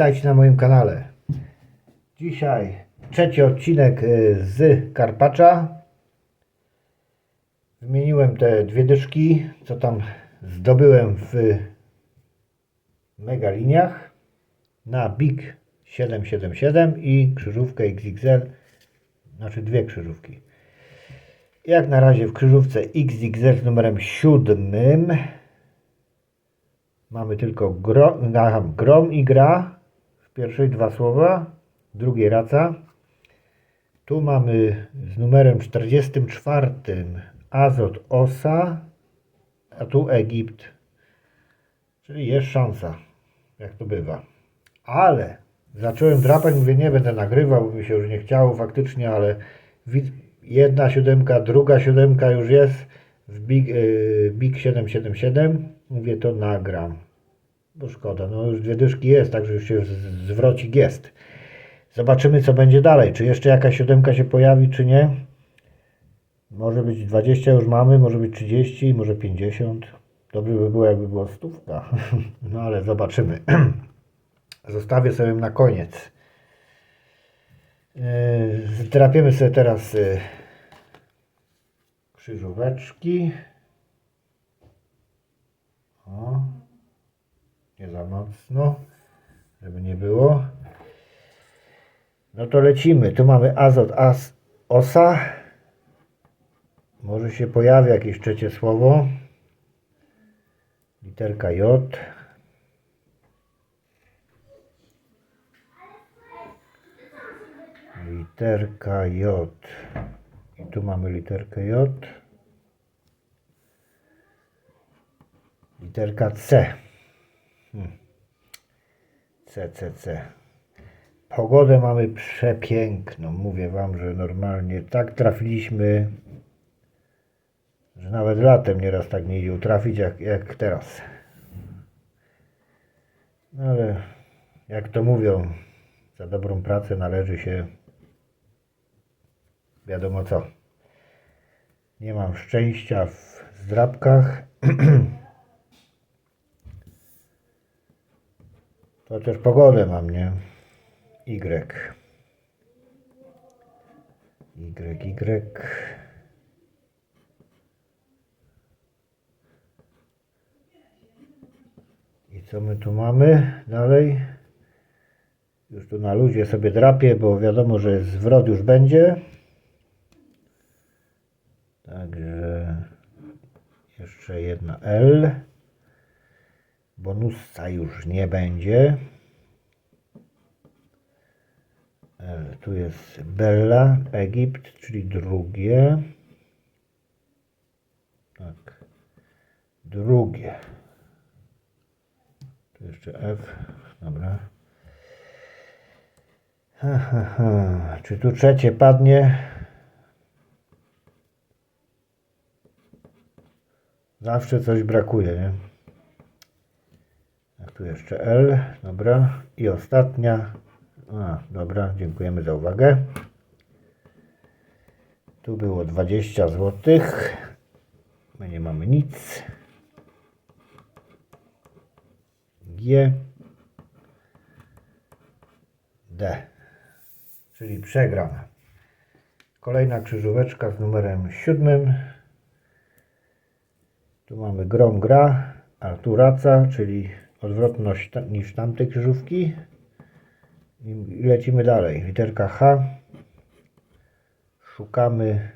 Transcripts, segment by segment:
Witajcie na moim kanale. Dzisiaj trzeci odcinek y, z Karpacza. Wymieniłem te dwie dyszki, co tam zdobyłem w megaliniach na Big 777 i krzyżówkę XXL, znaczy dwie krzyżówki. Jak na razie w krzyżówce XXL z numerem 7 Mamy tylko gro, aha, grom i gra. Pierwszej dwa słowa. Drugiej raca. Tu mamy z numerem 44 Azot Osa. A tu Egipt. Czyli jest szansa. Jak to bywa. Ale zacząłem drapać. Mówię, nie będę nagrywał, bo mi się już nie chciało faktycznie, ale jedna siódemka, druga siódemka już jest w Big, yy, Big 777. Mówię, to nagram. Bo szkoda, no już dwie dyszki jest, także już się zwrocik jest. Zobaczymy, co będzie dalej. Czy jeszcze jakaś siódemka się pojawi, czy nie. Może być 20 już mamy, może być 30, może 50. Dobrze by było, jakby była stówka. No ale zobaczymy. Zostawię sobie na koniec. Yy, Zdrapiemy sobie teraz yy, krzyżóweczki. O, nie za mocno, żeby nie było. No to lecimy. Tu mamy azot as, osa. Może się pojawi jakieś trzecie słowo. Literka J. Literka J. I tu mamy literkę J. Literka C. Hmm. C, C, C. Pogodę mamy przepiękną. Mówię Wam, że normalnie tak trafiliśmy, że nawet latem nieraz tak nie idzie trafić jak, jak teraz. No ale jak to mówią, za dobrą pracę należy się wiadomo co. Nie mam szczęścia w zdrabkach. To też pogodę mam, nie? Y. Y, Y. I co my tu mamy dalej? Już tu na luzie sobie drapię, bo wiadomo, że zwrot już będzie. Także jeszcze jedna L. Bonusa już nie będzie. L, tu jest Bella, Egipt, czyli drugie. Tak. Drugie. Tu jeszcze F. Dobra. Ha, ha, ha. Czy tu trzecie padnie? Zawsze coś brakuje, nie? Tu jeszcze L, dobra. I ostatnia. A, dobra, dziękujemy za uwagę. Tu było 20 zł. My nie mamy nic. G. D. Czyli przegrana. Kolejna krzyżóweczka z numerem 7. Tu mamy grom gra, a tu raca, czyli odwrotność niż tamtej krzyżówki. I lecimy dalej. Literka H. Szukamy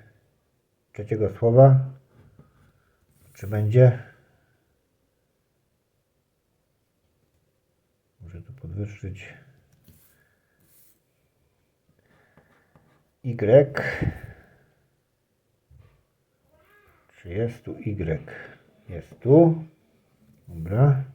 trzeciego słowa. Czy będzie? Muszę tu podwyższyć. Y. Czy jest tu Y? Jest tu. Dobra.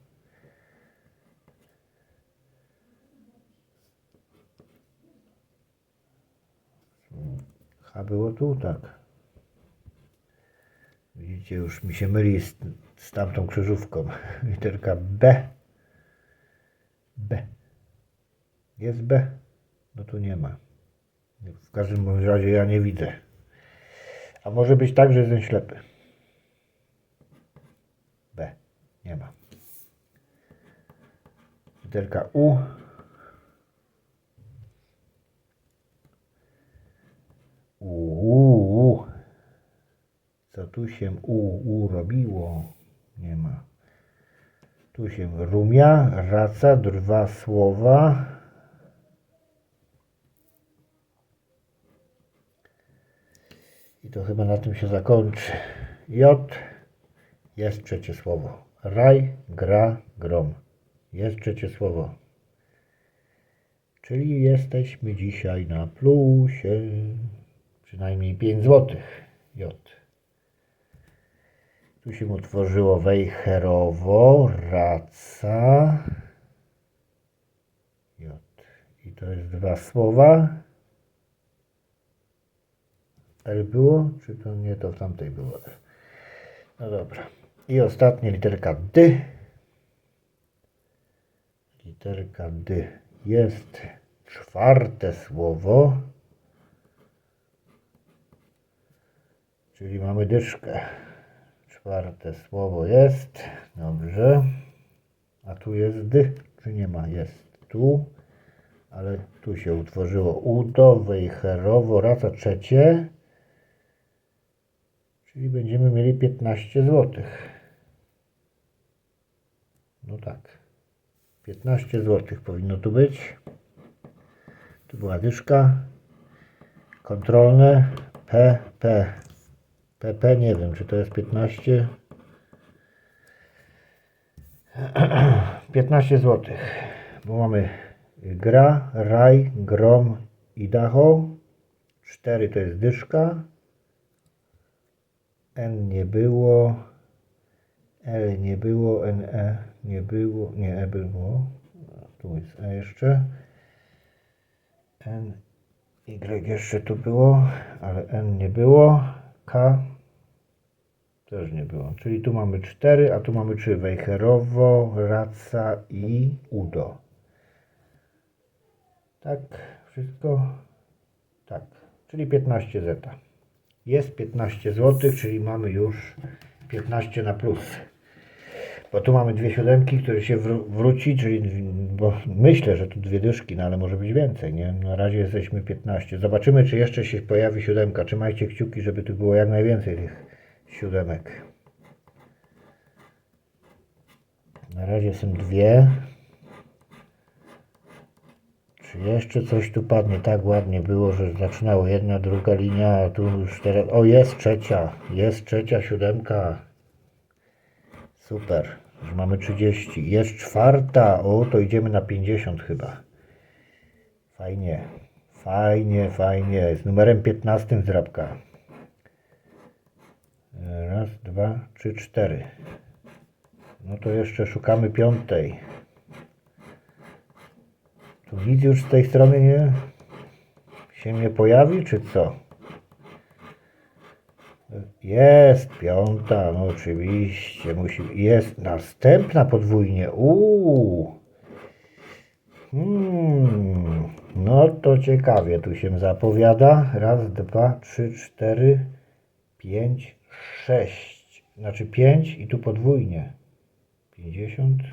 H było tu, tak. Widzicie, już mi się myli z, z tamtą krzyżówką. Literka B. B. Jest B? No tu nie ma. W każdym razie ja nie widzę. A może być tak, że jestem ślepy. B. Nie ma. Literka. U, u, u. Co tu się u, robiło? Nie ma. Tu się rumia, raca, dwa słowa. I to chyba na tym się zakończy. J. Jest trzecie słowo. Raj, gra, grom. Jest trzecie słowo. Czyli jesteśmy dzisiaj na plusie. Przynajmniej 5 złotych. J. Tu się utworzyło wejherowo, raca. J. I to jest dwa słowa. L było? Czy to nie to w tamtej było? No dobra. I ostatnia literka D. Literka D. Jest czwarte słowo. Czyli mamy dyszkę. Czwarte słowo jest. Dobrze. A tu jest D, czy nie ma? Jest tu. Ale tu się utworzyło udo, wejherowo, raca trzecie. Czyli będziemy mieli 15 zł. No tak. 15 zł powinno tu być. Tu była dyszka. Kontrolne. PP. PP nie wiem, czy to jest 15. 15 zł. Bo mamy gra, raj, grom i dacho. 4 to jest dyszka. N nie było. L nie było. NE nie było. Nie, E było. Tu jest E jeszcze. N, Y jeszcze tu było, ale N nie było. K też nie było. Czyli tu mamy 4, a tu mamy 3. Wejherowo, Raca i Udo. Tak, wszystko? Tak, czyli 15 zeta. Jest 15 zł, czyli mamy już 15 na plus. Bo tu mamy dwie siódemki, które się wró- wróci, czyli bo myślę, że tu dwie dyszki, no ale może być więcej, nie? Na razie jesteśmy 15. Zobaczymy, czy jeszcze się pojawi siódemka. Trzymajcie kciuki, żeby tu było jak najwięcej tych siódemek. Na razie są dwie. Czy jeszcze coś tu padnie? Tak ładnie było, że zaczynało jedna, druga linia, a tu już teraz... O, jest trzecia. Jest trzecia siódemka. Super. Już mamy 30. Jest czwarta. O, to idziemy na 50 chyba. Fajnie. Fajnie, fajnie. Z numerem 15 zrabka. Dwa, trzy, cztery. No to jeszcze szukamy piątej. Tu nic już z tej strony nie się nie pojawi, czy co? Jest piąta, no oczywiście musi. Jest następna podwójnie. Uuu. Hmm. No to ciekawie tu się zapowiada. Raz, dwa, trzy, cztery, pięć, sześć. Znaczy pięć i tu podwójnie. 50.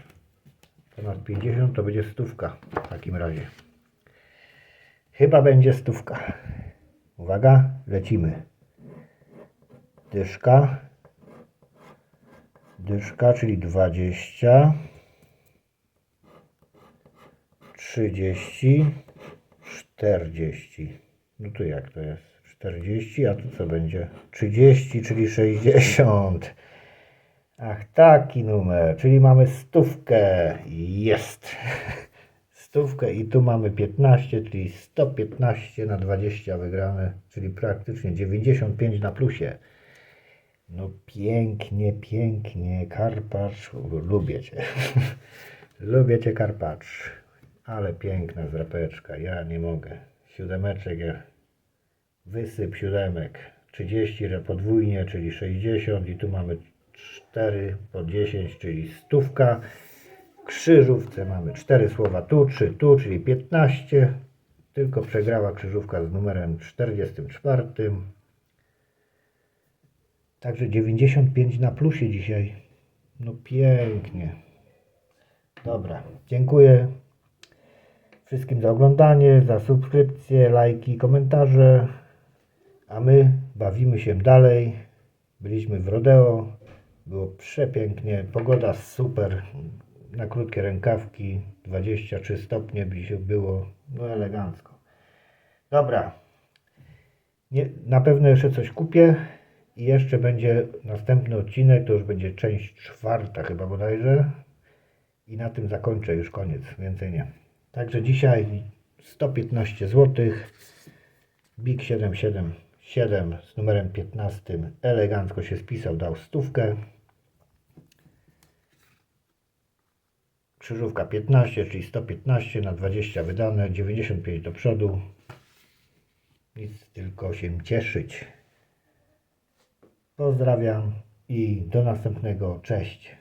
Ponad 50 to będzie stówka w takim razie. Chyba będzie stówka. Uwaga, lecimy. Dyszka. Dyszka, czyli 20. 30. 40. No to jak to jest? 40, a tu co będzie? 30, czyli 60. Ach, taki numer, czyli mamy stówkę. Jest. Stówkę i tu mamy 15, czyli 115 na 20 wygrane, czyli praktycznie 95 na plusie. No pięknie, pięknie. Karpacz, lubię Cię. lubię Cię Karpacz. Ale piękna zrapeczka, ja nie mogę. Siódemeczek, ja- wysyp siódemek. 30 że podwójnie, czyli 60 i tu mamy 4 po 10, czyli stówka. W krzyżówce mamy 4 słowa tu, 3 tu, czyli 15. Tylko przegrała krzyżówka z numerem 44. Także 95 na plusie dzisiaj. No pięknie. Dobra, dziękuję wszystkim za oglądanie, za subskrypcje, lajki, komentarze. A my bawimy się dalej. Byliśmy w rodeo. Było przepięknie. Pogoda super. Na krótkie rękawki. 23 stopnie było. No elegancko. Dobra. Nie, na pewno jeszcze coś kupię. I jeszcze będzie następny odcinek. To już będzie część czwarta chyba bodajże. I na tym zakończę już koniec. Więcej nie. Także dzisiaj 115 zł. Big 777 z numerem 15 elegancko się spisał, dał stówkę. Krzyżówka 15, czyli 115 na 20 wydane, 95 do przodu. Nic tylko się cieszyć. Pozdrawiam i do następnego. Cześć.